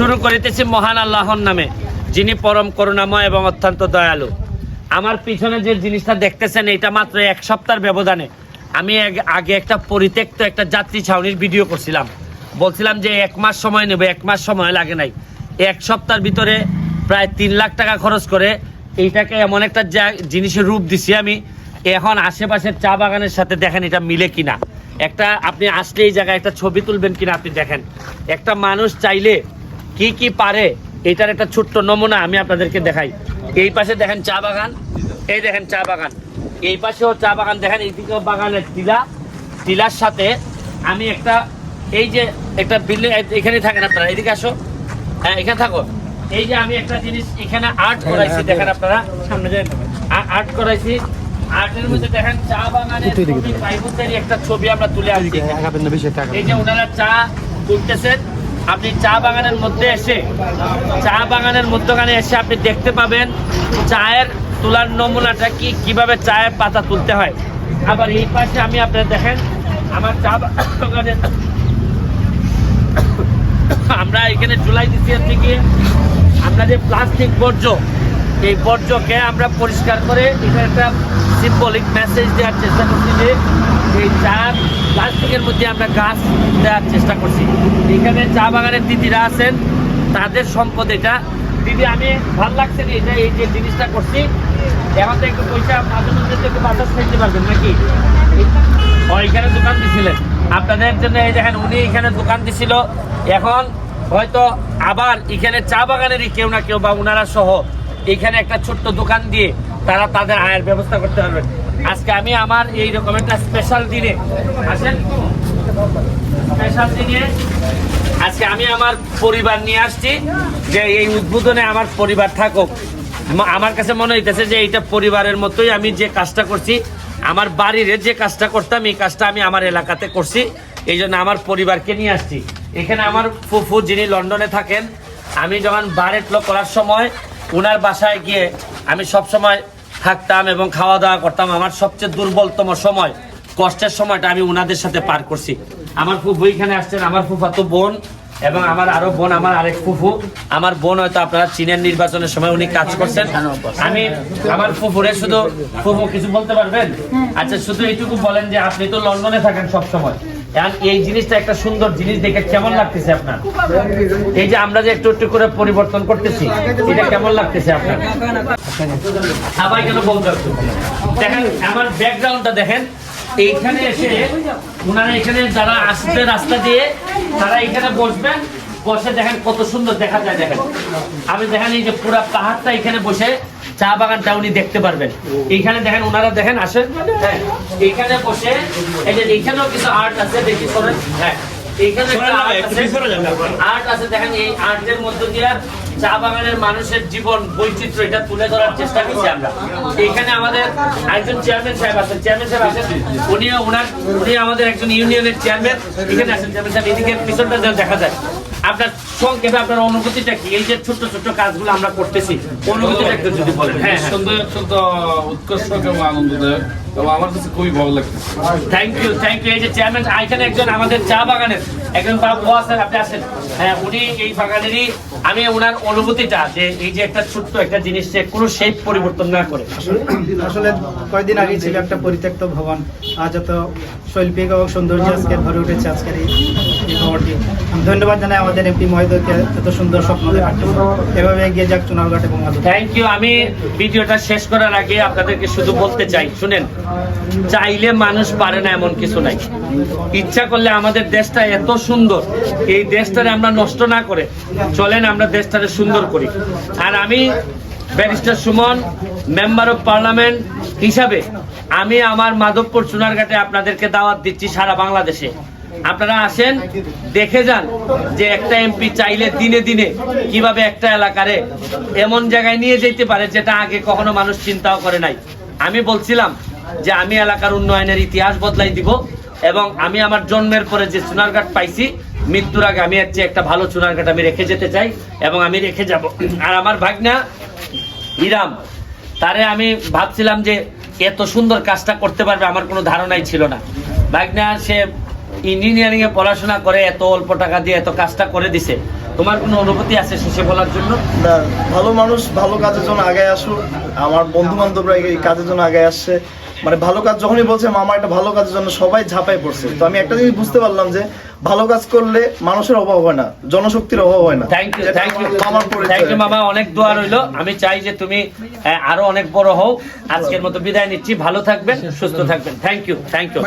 শুরু করিতেছি মহান আল্লাহর নামে, যিনি পরম করুণাময় এবং অত্যন্ত দয়ালু। আমার পিছনে যে জিনিসটা দেখতেছেন এটা মাত্র এক সপ্তাহের ব্যবধানে। আমি আগে একটা পরিত্যক্ত একটা যাত্রী ছাউনির ভিডিও করছিলাম। বলছিলাম যে এক মাস সময় নেবে, এক মাস সময় লাগে নাই। এক সপ্তাহের ভিতরে প্রায় তিন লাখ টাকা খরচ করে এইটাকে এমন একটা জিনিসের রূপ দিছি আমি। এখন আশেপাশের চা বাগানের সাথে দেখেন এটা মিলে কিনা। একটা, আপনি আসলে এই জায়গায় একটা ছবি তুলবেন কিনা আপনি দেখেন। একটা মানুষ চাইলে কি কি পারে এটার একটা ছোট্ট নমুনা আমি আপনাদেরকে দেখাই। এই পাশে দেখেন চা বাগান এই দেখেন চা বাগান। এই পাশেও চা বাগান দেখেন এইদিকেও বাগানের টিলা। টিলার সাথে আমি একটা এই যে একটা বিল্ডিং এখানে থাকেন আপনারা এদিকে আসো। হ্যাঁ এখানে থাকো। এই যে আমি একটা জিনিস এখানে আর্ট করাইছি দেখেন আপনারা। সামনে যান। আর্ট করাইছি। আর্টের মধ্যে দেখেন চা বাগানের ছবি, একটা ছবি আমরা তুলে আসছি এই যে ওনারা চা তুলতেছেন। আপনি চা বাগানের মধ্যে এসে, চা বাগানের মধ্যখানে এসে আপনি দেখতে পাবেন চায়ের তোলার নমুনাটা কি, কীভাবে চায়ের পাতা তুলতে হয়। আবার এই পাশে আমি আপনার দেখেন, আমার চা বাগানের আমরা এখানে জুলাই দিচ্ছি আপনি কি, আমরা যে প্লাস্টিক বর্জ্য এই বর্জ্যকে আমরা পরিষ্কার করে এটা একটা সিম্বলিক মেসেজ দেওয়ার চেষ্টা করছি যে এই চা, প্লাস্টিকের মধ্যে আমরা গাছ দেওয়ার চেষ্টা করছি। এখানে চা বাগানের দিদিরা আছেন, তাদের সম্পদ এটা। দিদি, আমি ভালো লাগছে না এটা এই যে জিনিসটা করছি। এখন তো একটু পয়সা মাঝে মধ্যে একটু বাতাস খাইতে পারবেন নাকি? এখানে দোকান দিছিলেন। আপনাদের জন্য এই দেখেন, উনি এখানে দোকান দিছিল। এখন হয়তো আবার এখানে চা বাগানেরই কেউ না কেউ বা উনারা সহ এখানে একটা ছোট্ট দোকান দিয়ে তারা তাদের আয়ের ব্যবস্থা করতে পারবেন আজকে আমি আমার এই রকম একটা স্পেশাল দিনে, আসেন। স্পেশাল দিনে আজকে আমি আমার পরিবার নিয়ে আসছি, যে এই উদ্বোধনে আমার পরিবার থাকুক। আমার কাছে মনে হইতেছে যে এইটা পরিবারের মতোই আমি যে কাজটা করছি, আমার বাড়ির যে কাজটা করতাম, এই কাজটা আমি আমার এলাকাতে করছি, এই জন্য আমার পরিবারকে নিয়ে আসছি। এখানে আমার ফুফু যিনি লন্ডনে থাকেন, আমি যখন বারেটলো করার সময় ওনার বাসায় গিয়ে আমি সব সময় থাকতাম এবং খাওয়া দাওয়া করতাম। আমার সবচেয়ে দুর্বলতম সময় কষ্টের সময়টা আমি ওনাদের সাথে পার করছি। আমার ফুফু এখানে আসছেন আমার ফুফাতো বোন এবং আমার আরও বোন আমার আরেক ফুফু। আমার বোন হয়তো আপনারা চীনের নির্বাচনের সময় উনি কাজ করছেন। আমি আমার ফুফুরে শুধু ফুফু কিছু বলতে পারবেন? আচ্ছা শুধু এইটুকু বলেন যে আপনি তো লন্ডনে থাকেন সব সময় এই জিনিসটা একটা সুন্দর জিনিস দেখে কেমন লাগতেছে আপনার? এই যে আমরা যে একটু একটু করে পরিবর্তন করতেছি, এটা কেমন লাগতেছে আপনার? সবাই কেন বলতে? দেখেন, আমার ব্যাকগ্রাউন্ডটা দেখেন, এইখানে এসে ওনারা এখানে যারা আসবে রাস্তা দিয়ে, তারা এখানে বসবেন, বসে দেখেন কত সুন্দর দেখা যায়, দেখেন। আমি দেখেন এই যে পুরা পাহাড়টা এখানে বসে চা বাগানটা উনি দেখতে পারবেন। এইখানে দেখেন ওনারা দেখেন আসেন। হ্যাঁ এইখানে বসে এই যে এইখানেও কিছু আর্ট আছে দেখি করেন হ্যাঁ এইখানে একটা art আছে। আর্ট আছে দেখেন এই আর্টের মধ্য দিয়ে চা বাগানের মানুষের জীবন বৈচিত্র্য এটা তুলে ধরার চেষ্টা করছি আমরা। এখানে আমাদের একজন চেয়ারম্যান সাহেব আছেন। চেয়ারম্যান সাহেব আছেন? উনি ওনার উনি আমাদের একজন ইউনিয়নের চেয়ারম্যান এখানে আছেন চেয়ারম্যান সাহেব এদিকে পিছনটা দেখা যায়। আপনার সংক্ষেপে আপনার অনুভূতিটা কি? এই যে ছোট ছোট কাজগুলো আমরা করতেছি, অনুভূতিটা একটু যদি বলেন। হ্যাঁ সুন্দর সুন্দর, অত্যন্ত উৎকর্ষ এবং আনন্দদায়ক। আমার কাছে খুবই ভালো লাগতেছে থ্যাংক ইউ থ্যাংক ইউ এই যে চেয়ারম্যান এখানে একজন আমাদের চা বাগানের একজন বাবু আছেন আপনি আসেন হ্যাঁ উনি এই বাগানেরই আমি ওনার অনুভূতিটা যে এই যে একটা ছোট্ট একটা জিনিস যে কোনো শেপ পরিবর্তন না করে। আসলে কয়েকদিন আগে ছিল একটা পরিত্যক্ত ভবন। আজ এত শৈল্পিক এবং সৌন্দর্য আজকে ভরে উঠেছে আজকের এই ভবনটি। ধন্যবাদ জানাই আমাদের এমপি মহোদয়কে এত সুন্দর স্বপ্ন দেখাচ্ছে এভাবে এগিয়ে যাক চুনারঘাট এবং থ্যাংক ইউ আমি ভিডিওটা শেষ করার আগে আপনাদেরকে শুধু বলতে চাই শুনেন চাইলে মানুষ পারে না এমন কিছু নাই। ইচ্ছা করলে আমাদের দেশটা এত সুন্দর, এই দেশটারে আমরা নষ্ট না করে চলেন আমরা দেশটারে সুন্দর করি। আর আমি barrister Suman, member of parliament হিসাবে আমি আমার মাধবপুর চুনারঘাটে আপনাদেরকে দাওয়াত দিচ্ছি সারা বাংলাদেশে। আপনারা আসেন, দেখে যান যে একটা এমপি চাইলে দিনে দিনে কীভাবে একটা এলাকারে এমন জায়গায় নিয়ে যেতে পারে যেটা আগে কখনো মানুষ চিন্তাও করে নাই। আমি বলছিলাম যে আমি এলাকার উন্নয়নের ইতিহাস বদলাই দিব এবং আমি আমার জন্মের পরে যে চুনারঘাট পাইছি, মৃত্যুর আগে আমি হচ্ছে একটা ভালো চুনারঘাট আমি রেখে যেতে চাই এবং আমি রেখে যাব। আর আমার ভাগনা ইরাম, তারে আমি ভাবছিলাম যে এত সুন্দর কাজটা করতে পারবে আমার কোনো ধারণাই ছিল না। ভাগনা, সে ইঞ্জিনিয়ারিং এ পড়াশোনা করে এত অল্প টাকা দিয়ে এত কাজটা করে দিছে। তোমার কোনো অনুভূতি আছে শেষে বলার জন্য? না, ভালো মানুষ, ভালো কাজের জন্য আগে আসুক। আমার বন্ধু বান্ধবরা এই কাজের জন্য আগে আসছে। মানে ভালো কাজ যখনই বলছে মামা একটা ভালো কাজের জন্য সবাই ঝাঁপায় পড়ছে। তো আমি একটা জিনিস বুঝতে পারলাম যে ভালো কাজ করলে মানুষের অভাব হয় না জনশক্তির অভাব হয় না। থ্যাংক ইউ থ্যাংক ইউ আমার মামার থ্যাংক ইউ মামা অনেক দোয়া রইল। আমি চাই যে তুমি আরও অনেক বড় হও। আজকের মতো বিদায় নিচ্ছি। ভালো থাকবেন সুস্থ থাকবেন। Thank you thank you